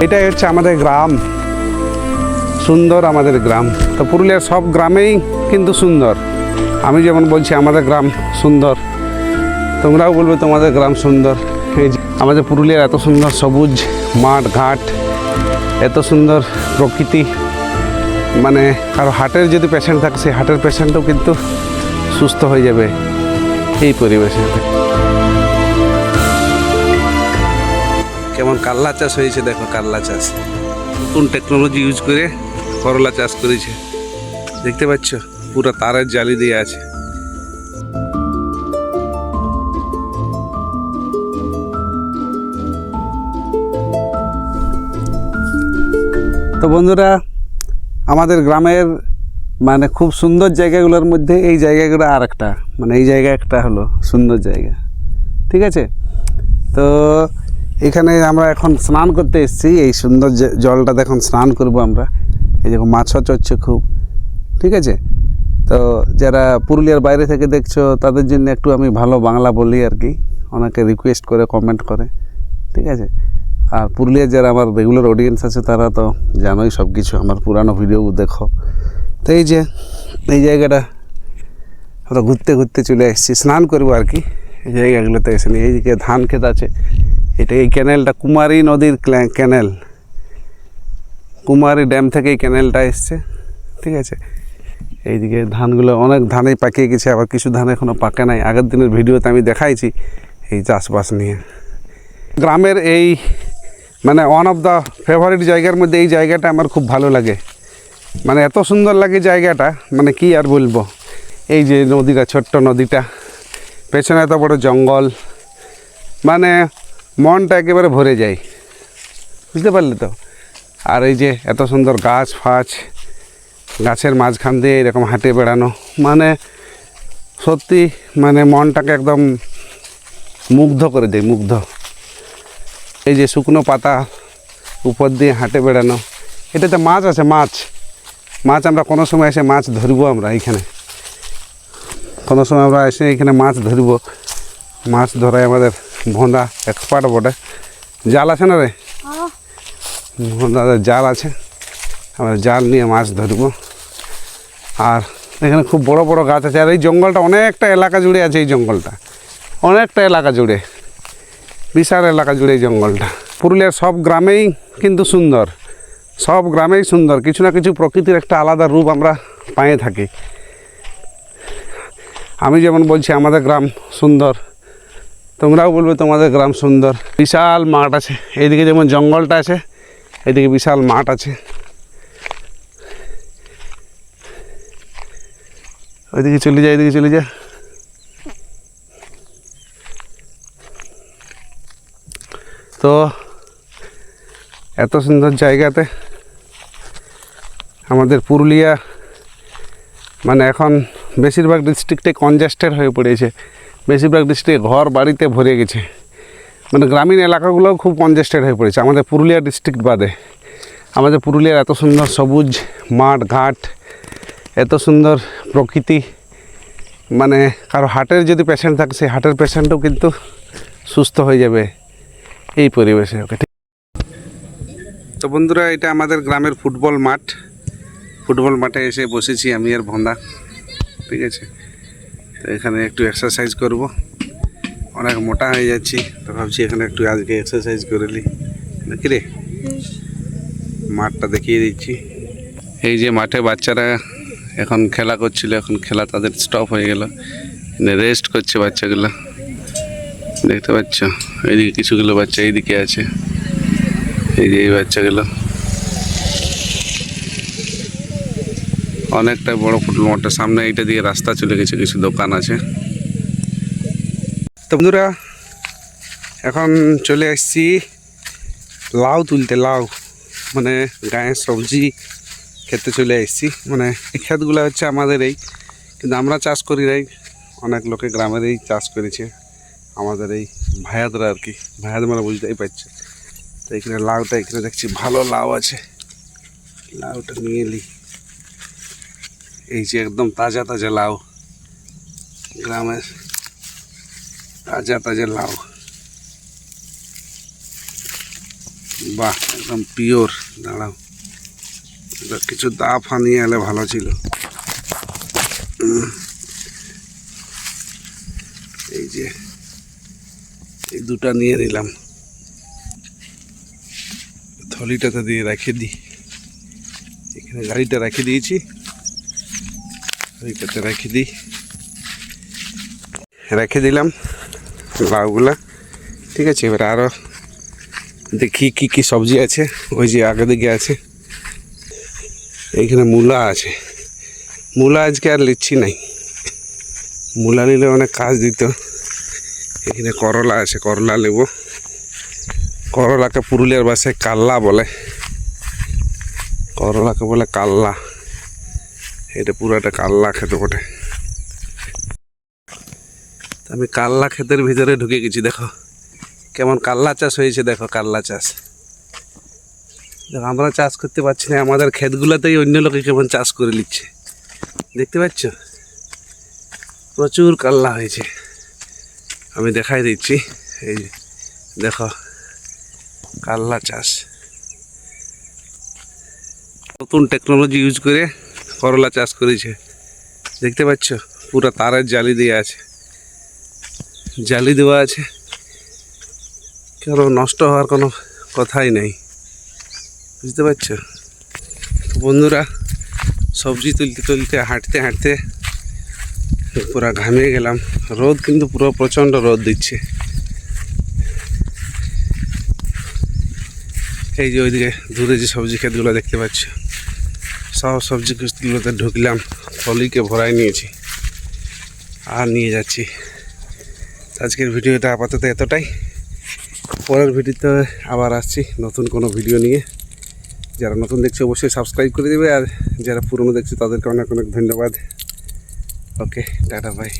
এটাই হচ্ছে আমাদের গ্রাম। সুন্দর আমাদের গ্রাম। তো পুরুলিয়ার সব গ্রামেই কিন্তু সুন্দর। আমি যেমন বলছি, আমাদের গ্রাম সুন্দর। তোমরাও বলবে তোমাদের গ্রাম সুন্দর। এই আমাদের পুরুলিয়ার এত সুন্দর সবুজ মাঠ, ঘাট, এত সুন্দর প্রকৃতি। মানে কারও হার্টের যদি পেশেন্ট থাকে, সেই হার্টের পেশেন্টও কিন্তু সুস্থ হয়ে যাবে এই পরিবেশে। কেমন কাল্লা চাষ হয়েছে দেখো, কাল্লা চাষ। নতুন টেকনোলজি ইউজ করে করলা চাষ করেছে। দেখতে পাচ্ছ, পুরো তারের জালি দিয়ে আছে। তো বন্ধুরা, আমাদের গ্রামের মানে খুব সুন্দর জায়গাগুলোর মধ্যে এই জায়গাগুলো আর একটা মানে এই জায়গা একটা হলো সুন্দর জায়গা। ঠিক আছে? তো এখানে আমরা এখন স্নান করতে এসেছি। এই সুন্দর জলটা দেখুন স্নান করব আমরা। এই দেখো মাছও চড়ছে খুব, ঠিক আছে? তো যারা পুরুলিয়ার বাইরে থেকে দেখছ, তাদের জন্য একটু আমি ভালো বাংলা বলি আর কি। অনেকে রিকোয়েস্ট করে কমেন্ট করে, ঠিক আছে? আর পুরুলিয়ার যারা আমার রেগুলার অডিয়েন্স আছে, তারা তো জানোই সব কিছু আমার পুরানো ভিডিও দেখো। তো এই যে, এই জায়গাটা আমরা ঘুরতে ঘুরতে চলে এসেছি। স্নান করব আর কি। এই জায়গাগুলোতে এসে নিয়ে এইদিকে ধান ক্ষেত আছে। এটা এই ক্যানেলটা কুমারী নদীর ক্যানেল কুমারী ড্যাম থেকে এই ক্যানেলটা এসছে, ঠিক আছে? এইদিকে ধানগুলো, অনেক ধানেই পাকিয়ে গেছে, আবার কিছু ধান এখনও পাকে নাই। আগের দিনের ভিডিওতে আমি দেখাইছি এই চাষবাস নিয়ে। গ্রামের এই মানে ওয়ান অফ দ্য ফেভারিট জায়গার মধ্যে এই জায়গাটা আমার খুব ভালো লাগে। মানে এত সুন্দর লাগে জায়গাটা মানে কি আর বলব? এই যে নদীটা, ছোট্ট নদীটা, পেছনে এত বড় জঙ্গল। মানে মনটা একেবারে ভরে যায়। বুঝতে পারলে তো? আর এই যে এত সুন্দর গাছ ফাছ, গাছের মাঝখান দিয়ে এরকম হাঁটে বেড়ানো মানে সত্যি মানে মনটাকে একদম মুগ্ধ করে দেয়, মুগ্ধ। এই যে শুকনো পাতা উপর দিয়ে হাঁটে বেড়ানো, এটাতে মাছ আছে, মাছ। মাছ আমরা কোনো সময় এসে মাছ ধরবো আমরা এইখানে। কোনো সময় আমরা এসে এখানে মাছ ধরবো। মাছ ধরায় আমাদের ভোঁদা এক্সপার্ট বটে। জাল আছে না রে? ভোঁদাদের জাল আছে আমরা জাল নিয়ে মাছ ধরবো। আর এখানে খুব বড় বড় গাছ আছে আর এই জঙ্গলটা অনেকটা এলাকা জুড়ে আছে এই জঙ্গলটা। অনেকটা এলাকা জুড়ে বিশাল এলাকা জুড়ে এই জঙ্গলটা। পুরুলিয়ার সব গ্রামেই কিন্তু সুন্দর সব গ্রামেই সুন্দর। কিছু না কিছু প্রকৃতির একটা আলাদা রূপ আমরা পায়ে থাকি। আমি যেমন বলছি আমাদের গ্রাম সুন্দর তোমরাও বলবে তোমাদের গ্রাম সুন্দর। বিশাল মাঠ আছে। এইদিকে যেমন জঙ্গলটা আছে এদিকে বিশাল মাঠ আছে। ওইদিকে চলে যায় এদিকে চলে যায় তো, এত সুন্দর জায়গাতে আমাদের পুরুলিয়া মানে এখন বেশিরভাগ ডিস্ট্রিক্টে কনজেস্টেড হয়ে পড়েছে। বেশিরভাগ ডিস্ট্রিক্টে ঘর বাড়িতে ভরে গেছে। মানে গ্রামীণ এলাকাগুলোও খুব কনজেস্টেড হয়ে পড়েছে। আমাদের পুরুলিয়া ডিস্ট্রিক্ট বাদে। আমাদের পুরুলিয়ার এত সুন্দর সবুজ মাঠ, ঘাট, এত সুন্দর প্রকৃতি। মানে কারও হার্টের যদি পেশেন্ট থাকে, সেই হার্টের পেশেন্টও কিন্তু সুস্থ হয়ে যাবে এই পরিবেশে। ওকে, ঠিক। তো বন্ধুরা, এটা আমাদের গ্রামের ফুটবল মাঠ। ফুটবল মাঠে এসে বসেছি আমি আর ভন্দা। ঠিক আছে? তো এখানে একটু এক্সারসাইজ করব। অনেক মোটা হয়ে যাচ্ছি, তো ভাবছি এখানে একটু আজকে এক্সারসাইজ করে নিই। নাকি রে? মাঠটা দেখিয়ে দিচ্ছি। এই যে মাঠে বাচ্চারা এখন খেলা করছিল, এখন খেলা তাদের স্টপ হয়ে গেল। রেস্ট করছে বাচ্চাগুলো। দেখতে পাচ্ছ? এইদিকে কিছুগুলো বাচ্চা এইদিকে আছে। এই যে এই বাচ্চাগুলো। অনেকটা বড় ফুটবল মাঠটা সামনে এইটা দিয়ে রাস্তা চলে গেছে, কিছু দোকান আছে। তো বন্ধুরা, এখন চলে আসছি লাউ তুলতে। লাউ মানে গায়ের সবজি খেতে চলে এসেছি মানে এই ক্ষেতগুলো হচ্ছে আমাদের এই, কিন্তু আমরা চাষ করি নাই। অনেক লোকে গ্রামেরই চাষ করেছে, আমাদের এই ভায়াদরা আর কি। ভায়াদ মানে বুঝতেই পারছে। তো এখানে লাউটা, এখানে দেখছি ভালো লাউ আছে। লাউটা নিয়ে এই যে একদম তাজা তাজা লাউ, গ্রামের তাজা তাজা লাউ। বাহ, একদম পিওর, দাঁড়াও। কিছু দা ফানিয়ে এলে ভালো ছিল। এই যে, এই দুটা নিয়ে নিলাম। থলিটাতে দিয়ে রেখে দিই। এখানে গাড়িটা রেখে দিয়েছি। ওইটাতে রেখে দিই। রেখে দিলাম লাউগুলা ঠিক আছে, এবার আরও দেখি কি কি সবজি আছে, ওই যে আগে দিকে আছে। এইখানে মূলা আছে। মূলা আজকে আর লিচ্ছি নাই। মূলা নিলে অনেক কাজ দিত। এখানে করলা আছে, করলা নেব। করলাকে পুরুলিয়ার ভাষায় কাল্লা বলে। করলাকে বলে কাল্লা। এটা পুরো একটা কাল্লা খেতে বটে। আমি কাল্লা ক্ষেতের ভিতরে ঢুকে গেছি, দেখো। কেমন কাল্লা চাষ হয়েছে, দেখো কাল্লা চাষ। দেখো, আমরা চাষ করতে পারছি না, আমাদের ক্ষেতগুলোতেই অন্য লোকে কেমন চাষ করে নিচ্ছে। দেখতে পাচ্ছ? প্রচুর কাল্লা হয়েছে। আমি দেখাই দিচ্ছি, এই দেখো, কাল্লা চাষ। নতুন টেকনোলজি ইউজ করে করলা চাষ করেছে। দেখতে পাচ্ছ, পুরো তারের জালি দেওয়া আছে। জালি দেওয়া আছে। কেন নষ্ট হওয়ার কোনো কথাই নেই। বুঝতে পারছ? তো বন্ধুরা, সবজি তুলতে তুলতে, হাঁটতে হাঁটতে পুরো ঘামিয়ে গেলাম। রোদ কিন্তু পুরো প্রচণ্ড রোদ দিচ্ছে। এই যে ওইদিকে দূরে যে সবজি ক্ষেতগুলো দেখতে পাচ্ছ। সব সবজি ক্ষেতগুলোতে ঢুকলাম ফলিকে ভরাই নিয়েছি। আর নিয়ে যাচ্ছি। আজকের ভিডিওটা আপাতত এতটাই। পরের ভিডিওতে আবার আসছি নতুন কোনো ভিডিও নিয়ে। যারা নতুন দেখছে অবশ্যই সাবস্ক্রাইব করে দেবে, আর যারা পুরনো দেখছে তাদেরকে অনেক অনেক ধন্যবাদ। ওকে, টাটা বাই